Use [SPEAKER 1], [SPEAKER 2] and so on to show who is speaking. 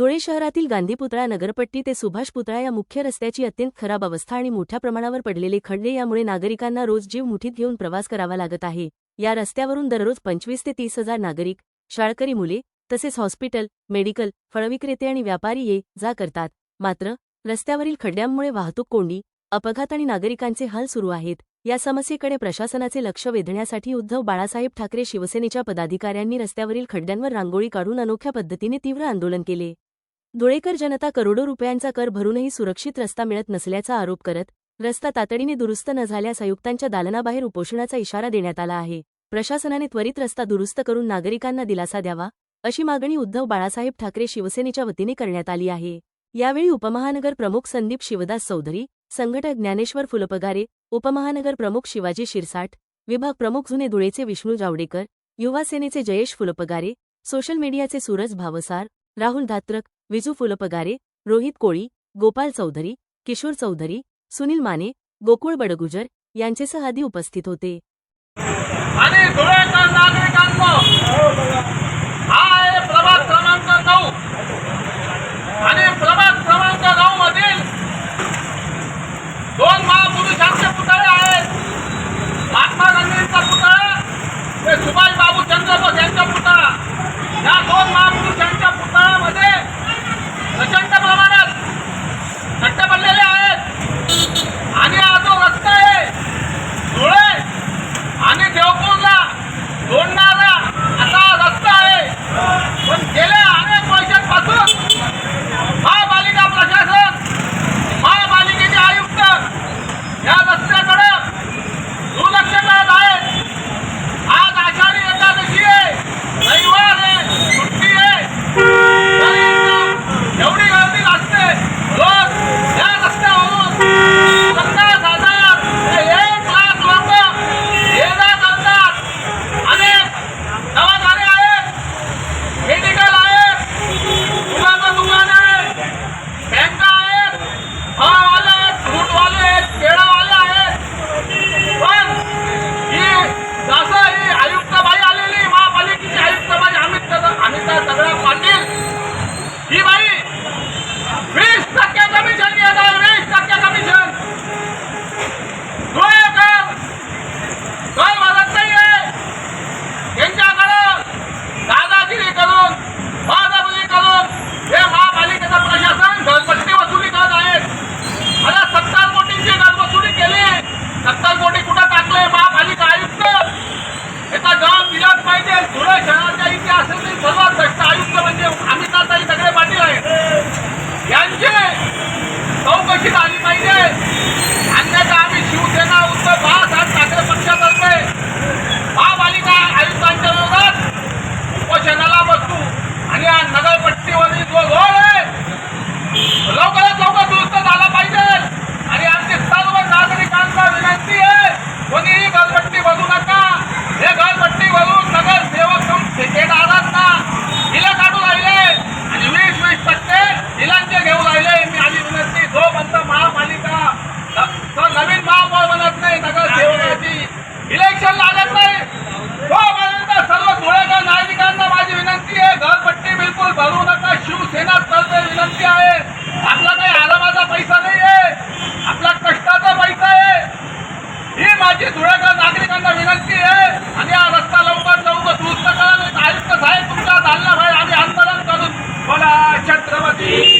[SPEAKER 1] धुळे शहरातील गांधी पुतळा नगरपट्टी ते सुभाष पुतळा या मुख्य रस्त्याची अत्यंत खराब अवस्था आणि मोठ्या प्रमाणावर पडलेले खड्डे यामुळे नागरिकांना रोज जीव मुठीत घेऊन प्रवास करावा लागत आहे. या रस्त्यावरून दररोज पंचवीस ते तीस हजार नागरिक शाळकरी मुले तसेच हॉस्पिटल मेडिकल फळविक्रेते आणि व्यापारी ये जा करतात. मात्र रस्त्यावरील खड्ड्यांमुळे वाहतूक कोंडी अपघात आणि नागरिकांचे हाल सुरू आहेत. या समस्येकडे प्रशासनाचे लक्ष वेधण्यासाठी उद्धव बाळासाहेब ठाकरे शिवसेनेच्या पदाधिकाऱ्यांनी रस्त्यावरील खड्ड्यांवर रांगोळी काढून अनोख्या पद्धतीने तीव्र आंदोलन केले. धुळेकर जनता करोडो रुपयांचा कर भरूनही सुरक्षित रस्ता मिळत नसल्याचा आरोप करत रस्ता तातडीने दुरुस्त न झाल्यास आयुक्तांच्या दालनाबाहेर उपोषणाचा इशारा देण्यात आला आहे. प्रशासनाने त्वरित रस्ता दुरुस्त करून नागरिकांना दिलासा द्यावा अशी मागणी उद्धव बाळासाहेब ठाकरे शिवसेनेच्या वतीने करण्यात आली आहे. यावेळी उपमहानगर प्रमुख संदीप शिवदास चौधरी संघटक ज्ञानेश्वर फुलपगारे उपमहानगर प्रमुख शिवाजी शिरसाट विभाग प्रमुख जुने धुळेचे विष्णू जावडेकर युवा सेनेचे जयेश फुलपगारे सोशल मीडियाचे सूरज भावसार राहुल धात्रक विजू फुलपगारे रोहित कोळी गोपाल चौधरी किशोर चौधरी सुनील माने गोकुळ बडगुजर यांचेसह आदी उपस्थित होते.
[SPEAKER 2] पाहिजे Amen.